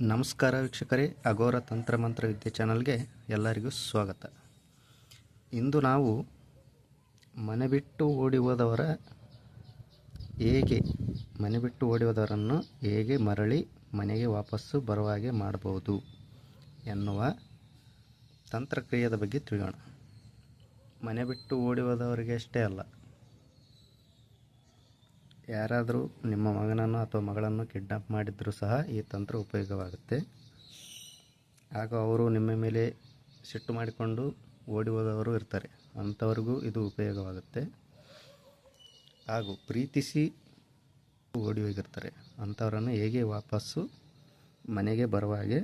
ನಮಸ್ಕಾರ ವೀಕ್ಷಕರೇ, ಅಘೋರ ತಂತ್ರ ಮಂತ್ರ ವಿದ್ಯೆ ಚಾನಲ್ಗೆ ಎಲ್ಲರಿಗೂ ಸ್ವಾಗತ. ಇಂದು ನಾವು ಮನೆ ಬಿಟ್ಟು ಓಡಿ ಹೋದವರ ಹೇಗೆ, ಮನೆ ಬಿಟ್ಟು ಓಡಿ ಹೋದವರನ್ನು ಹೇಗೆ ಮರಳಿ ಮನೆಗೆ ವಾಪಸ್ಸು ಬರುವ ಹಾಗೆ ಮಾಡಬಹುದು ಎನ್ನುವ ತಂತ್ರಕ್ರಿಯೆಯ ಬಗ್ಗೆ ತಿಳಿಯೋಣ. ಮನೆ ಬಿಟ್ಟು ಓಡಿ ಹೋದವರಿಗೆ ಅಷ್ಟೇ ಅಲ್ಲ ಯಾರಾದರೂ ನಿಮ್ಮ ಮಗನನ್ನು ಅಥವಾ ಮಗಳನ್ನು ಕಿಡ್ನಾಪ್ ಮಾಡಿದರೂ ಸಹ ಈ ತಂತ್ರ ಉಪಯೋಗವಾಗುತ್ತೆ. ಆಗ ಅವರು ನಿಮ್ಮ ಮೇಲೆ ಸಿಟ್ಟು ಮಾಡಿಕೊಂಡು ಓಡಿ ಹೋದವರು ಇರ್ತಾರೆ. ಅಂಥವ್ರಿಗೂ ಇದು ಉಪಯೋಗವಾಗುತ್ತೆ. ಹಾಗೂ ಪ್ರೀತಿಸಿ ಓಡಿ ಹೋಗಿರ್ತಾರೆ. ಅಂಥವರನ್ನು ಹೇಗೆ ವಾಪಸ್ಸು ಮನೆಗೆ ಬರುವ ಹಾಗೆ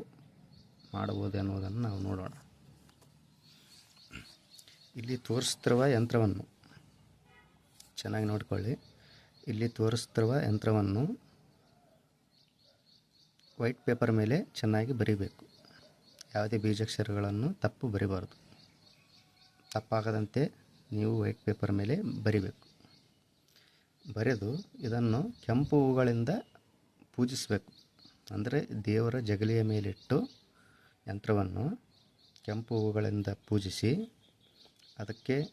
ಮಾಡಬಹುದು ಅನ್ನೋದನ್ನು ನಾವು ನೋಡೋಣ. ಇಲ್ಲಿ ತೋರಿಸ್ತಿರುವ ಯಂತ್ರವನ್ನು ಚೆನ್ನಾಗಿ ನೋಡಿಕೊಳ್ಳಿ. ಇಲ್ಲಿ ತೋರಿಸ್ತಿರುವ ಯಂತ್ರವನ್ನು ವೈಟ್ ಪೇಪರ್ ಮೇಲೆ ಚೆನ್ನಾಗಿ ಬರಿಬೇಕು. ಯಾವುದೇ ಬೀಜಾಕ್ಷರಗಳನ್ನು ತಪ್ಪು ಬರಿಬಾರ್ದು. ತಪ್ಪಾಗದಂತೆ ನೀವು ವೈಟ್ ಪೇಪರ್ ಮೇಲೆ ಬರಿಬೇಕು. ಬರೆದು ಇದನ್ನು ಕೆಂಪು ಹೂಗಳಿಂದ ಪೂಜಿಸಬೇಕು. ಅಂದರೆ ದೇವರ ಜಗಲಿಯ ಮೇಲಿಟ್ಟು ಯಂತ್ರವನ್ನು ಕೆಂಪು ಹೂಗಳಿಂದ ಪೂಜಿಸಿ ಅದಕ್ಕೆ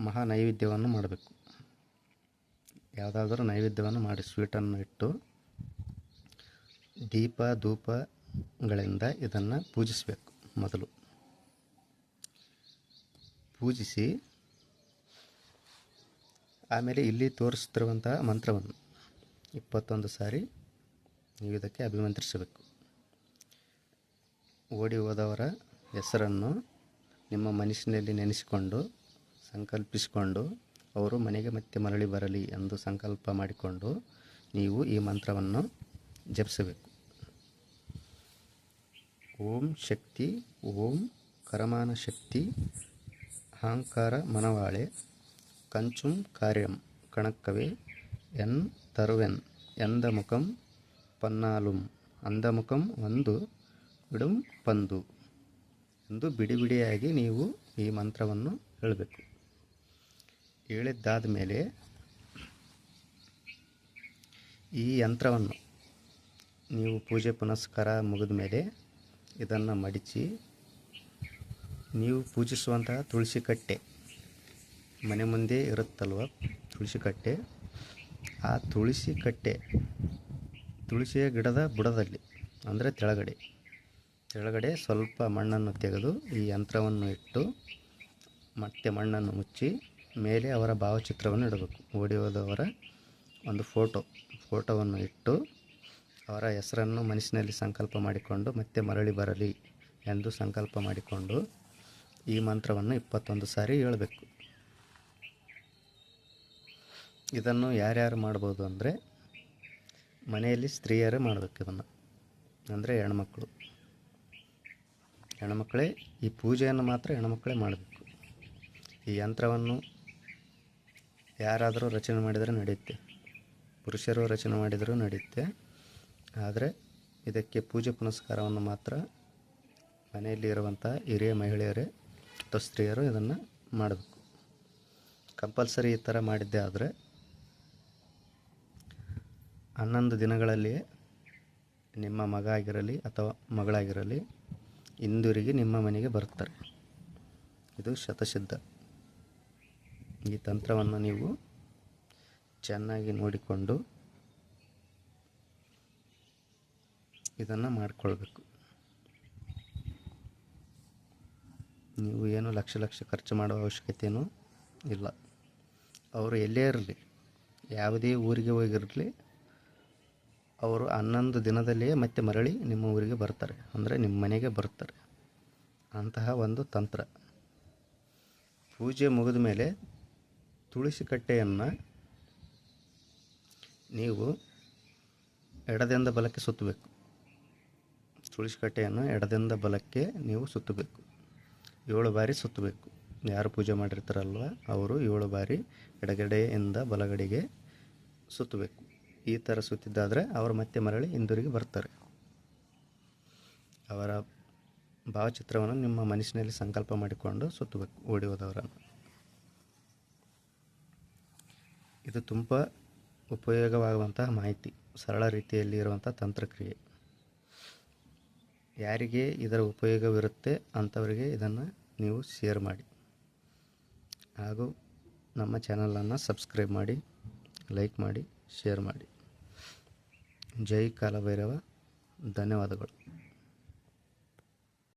ಮಹಾ ನೈವೇದ್ಯವನ್ನು ಮಾಡಬೇಕು. ಯಾವುದಾದ್ರೂ ನೈವೇದ್ಯವನ್ನು ಮಾಡಿ ಸ್ವೀಟನ್ನು ಇಟ್ಟು ದೀಪ, ಧೂಪಗಳಿಂದ ಇದನ್ನು ಪೂಜಿಸಬೇಕು ಮೊದಲು. ಪೂಜಿಸಿ ಆಮೇಲೆ ಇಲ್ಲಿ ತೋರಿಸ್ತಿರುವಂತಹ ಮಂತ್ರವನ್ನು ಇಪ್ಪತ್ತೊಂದು ಸಾರಿ ನೀವು ಇದಕ್ಕೆ ಅಭಿಮಂತ್ರಿಸಬೇಕು. ಓಡಿ ಹೋದವರ ಹೆಸರನ್ನು ನಿಮ್ಮ ಮನಸ್ಸಿನಲ್ಲಿ ನೆನೆಸಿಕೊಂಡು, ಸಂಕಲ್ಪಿಸಿಕೊಂಡು ಅವರು ಮನೆಗೆ ಮತ್ತೆ ಮರಳಿ ಬರಲಿ ಎಂದು ಸಂಕಲ್ಪ ಮಾಡಿಕೊಂಡು ನೀವು ಈ ಮಂತ್ರವನ್ನು ಜಪಿಸಬೇಕು. ಓಂ ಶಕ್ತಿ, ಓಂ ಕರಮಾನ ಶಕ್ತಿ, ಅಹಂಕಾರ ಮನವಾಳೆ, ಕಂಚುಂ ಕಾರ್ಯಂ ಕಣಕ್ಕವೇ, ಎನ್ ತರುವೆನ್, ಎಂದ ಮುಖಂ ಪನ್ನಾಲುಂ, ಅಂದ ಮುಖಂ ಒಂದು, ಬಿಡುಂ ಪಂದು ಎಂದು ಬಿಡಿ ಬಿಡಿಯಾಗಿ ನೀವು ಈ ಮಂತ್ರವನ್ನು ಹೇಳಬೇಕು. ಹೇಳಿದ್ದಾದ ಮೇಲೆ ಈ ಯಂತ್ರವನ್ನು ನೀವು ಪೂಜೆ ಪುನಸ್ಕಾರ ಮುಗಿದ ಮೇಲೆ ಇದನ್ನು ಮಡಿಚಿ ನೀವು ಪೂಜಿಸುವಂತಹ ತುಳಸಿ ಕಟ್ಟೆ, ಮನೆ ಮುಂದೆ ಇರುತ್ತಲ್ವ ತುಳಸಿ ಕಟ್ಟೆ, ಆ ತುಳಸಿ ಕಟ್ಟೆ ತುಳಸಿಯ ಗಿಡದ ಬುಡದಲ್ಲಿ, ಅಂದರೆ ತೆಳಗಡೆ ತೆಳಗಡೆ ಸ್ವಲ್ಪ ಮಣ್ಣನ್ನು ತೆಗೆದು ಈ ಯಂತ್ರವನ್ನು ಇಟ್ಟು ಮತ್ತೆ ಮಣ್ಣನ್ನು ಮುಚ್ಚಿ ಮೇಲೆ ಅವರ ಭಾವಚಿತ್ರವನ್ನು ಇಡಬೇಕು. ಓಡಿ ಹೋದವರ ಒಂದು ಫೋಟೋ. ಫೋಟೋವನ್ನು ಇಟ್ಟು ಅವರ ಹೆಸರನ್ನು ಮನಸ್ಸಿನಲ್ಲಿ ಸಂಕಲ್ಪ ಮಾಡಿಕೊಂಡು ಮತ್ತೆ ಮರಳಿ ಬರಲಿ ಎಂದು ಸಂಕಲ್ಪ ಮಾಡಿಕೊಂಡು ಈ ಮಂತ್ರವನ್ನು ಇಪ್ಪತ್ತೊಂದು ಸಾರಿ ಹೇಳಬೇಕು. ಇದನ್ನು ಯಾರ್ಯಾರು ಮಾಡ್ಬೋದು ಅಂದರೆ ಮನೆಯಲ್ಲಿ ಸ್ತ್ರೀಯರೇ ಮಾಡಬೇಕು ಇದನ್ನು. ಅಂದರೆ ಹೆಣ್ಮಕ್ಳು. ಹೆಣ್ಮಕ್ಕಳೇ ಈ ಪೂಜೆಯನ್ನು ಮಾತ್ರ ಹೆಣ್ಮಕ್ಕಳೇ ಮಾಡಬೇಕು. ಈ ಯಂತ್ರವನ್ನು ಯಾರಾದರೂ ರಚನೆ ಮಾಡಿದರೆ ನಡೆಯುತ್ತೆ. ಪುರುಷರು ರಚನೆ ಮಾಡಿದರೂ ನಡೆಯುತ್ತೆ. ಆದರೆ ಇದಕ್ಕೆ ಪೂಜೆ ಪುನಸ್ಕಾರವನ್ನು ಮಾತ್ರ ಮನೆಯಲ್ಲಿ ಇರುವಂಥ ಹಿರಿಯ ಮಹಿಳೆಯರೇ ಅಥವಾ ಸ್ತ್ರೀಯರು ಇದನ್ನು ಮಾಡಬೇಕು. ಕಂಪಲ್ಸರಿ ಈ ಥರ ಮಾಡಿದ್ದೇ ಆದರೆ ಹನ್ನೊಂದು ದಿನಗಳಲ್ಲಿಯೇ ನಿಮ್ಮ ಮಗ ಆಗಿರಲಿ ಅಥವಾ ಮಗಳಾಗಿರಲಿ ಹಿಂದಿರುಗಿ ನಿಮ್ಮ ಮನೆಗೆ ಬರುತ್ತಾರೆ. ಇದು ಶತಸಿದ್ಧ. ಈ ತಂತ್ರವನ್ನು ನೀವು ಚೆನ್ನಾಗಿ ನೋಡಿಕೊಂಡು ಇದನ್ನು ಮಾಡಿಕೊಳ್ಬೇಕು. ನೀವು ಏನು ಲಕ್ಷ ಲಕ್ಷ ಖರ್ಚು ಮಾಡುವ ಅವಶ್ಯಕತೆಯೂ ಇಲ್ಲ. ಅವರು ಎಲ್ಲೇ ಇರಲಿ, ಯಾವುದೇ ಊರಿಗೆ ಹೋಗಿರಲಿ, ಅವರು ಹನ್ನೊಂದು ದಿನದಲ್ಲಿಯೇ ಮತ್ತೆ ಮರಳಿ ನಿಮ್ಮ ಊರಿಗೆ ಬರ್ತಾರೆ. ಅಂದರೆ ನಿಮ್ಮ ಮನೆಗೆ ಬರ್ತಾರೆ. ಅಂತಹ ಒಂದು ತಂತ್ರ. ಪೂಜೆ ಮುಗಿದ ಮೇಲೆ ತುಳಸಿ ಕಟ್ಟೆಯನ್ನು ನೀವು ಎಡದಿಂದ ಬಲಕ್ಕೆ ಸುತ್ತಬೇಕು. ತುಳಸಿ ಕಟ್ಟೆಯನ್ನು ಎಡದಿಂದ ಬಲಕ್ಕೆ ನೀವು ಸುತ್ತಬೇಕು. ಏಳು ಬಾರಿ ಸುತ್ತಬೇಕು. ಯಾರು ಪೂಜೆ ಮಾಡಿರ್ತಾರಲ್ವ ಅವರು ಏಳು ಬಾರಿ ಎಡಗಡೆಯಿಂದ ಬಲಗಡೆಗೆ ಸುತ್ತಬೇಕು. ಈ ಥರ ಸುತ್ತಿದ್ದಾದರೆ ಅವರು ಮತ್ತೆ ಮರಳಿ ಹಿಂದಿರುಗಿ ಬರ್ತಾರೆ. ಅವರ ಭಾವಚಿತ್ರವನ್ನು ನಿಮ್ಮ ಮನಸ್ಸಿನಲ್ಲಿ ಸಂಕಲ್ಪ ಮಾಡಿಕೊಂಡು ಸುತ್ತಬೇಕು ಓಡಿ ಹೋದವರನ್ನು. ಇದು ತುಂಬ ಉಪಯೋಗವಾಗುವಂತಹ ಮಾಹಿತಿ, ಸರಳ ರೀತಿಯಲ್ಲಿ ಇರುವಂಥ ತಂತ್ರಕ್ರಿಯೆ. ಯಾರಿಗೆ ಇದರ ಉಪಯೋಗವಿರುತ್ತೆ ಅಂಥವರಿಗೆ ಇದನ್ನು ನೀವು ಶೇರ್ ಮಾಡಿ. ಹಾಗೂ ನಮ್ಮ ಚಾನಲನ್ನು ಸಬ್ಸ್ಕ್ರೈಬ್ ಮಾಡಿ ಲೈಕ್ ಮಾಡಿ ಶೇರ್ ಮಾಡಿ. ಜೈ ಕಾಲಭೈರವ. ಧನ್ಯವಾದಗಳು.